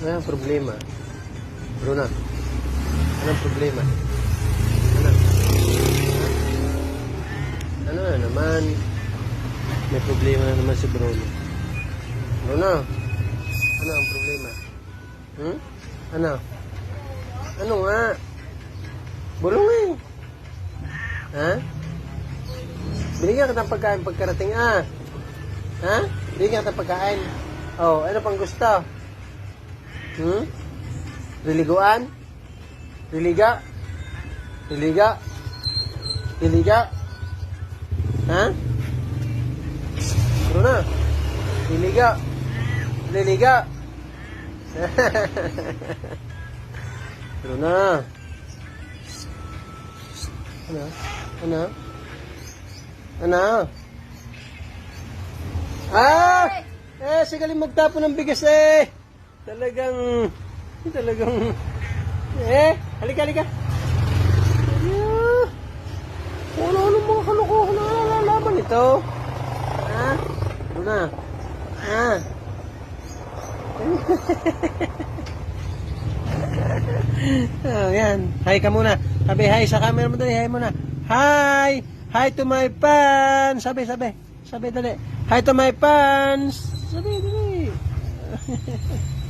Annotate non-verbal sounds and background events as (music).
Ano ang problema? Bruna, anong problema? Ano? Ano na naman? May problema na naman si Bruno. Bruno, ano ang problema? Hmm? Ano? Ano nga? Bulong eh. Ha? Binigyan ka ng pagkain pagkarating ah. Ha? Binigyan ka ng pagkain. Oh, ano pang gusto? Hmm? Liliguan? Liliga? Liliga? Liliga? Ha? Ano na? Liliga? Liliga? (laughs) Ano na? Ano? Ano? Ano? Ah! Eh, sigaling magtapo ng bigas eh! Talagang... Talagang... Eh, halika, halika. Yeah. Ano, ano mga kalokohan na nalalaman ito? Ha? Ano na? Ha? (laughs) oh, yan. Hi ka muna. Sabi hi sa camera mo dali. Hi muna. Hi! Hi to my fans! Sabi, sabi. Sabi, dali. Hi to my fans! Sabi, dali. (laughs)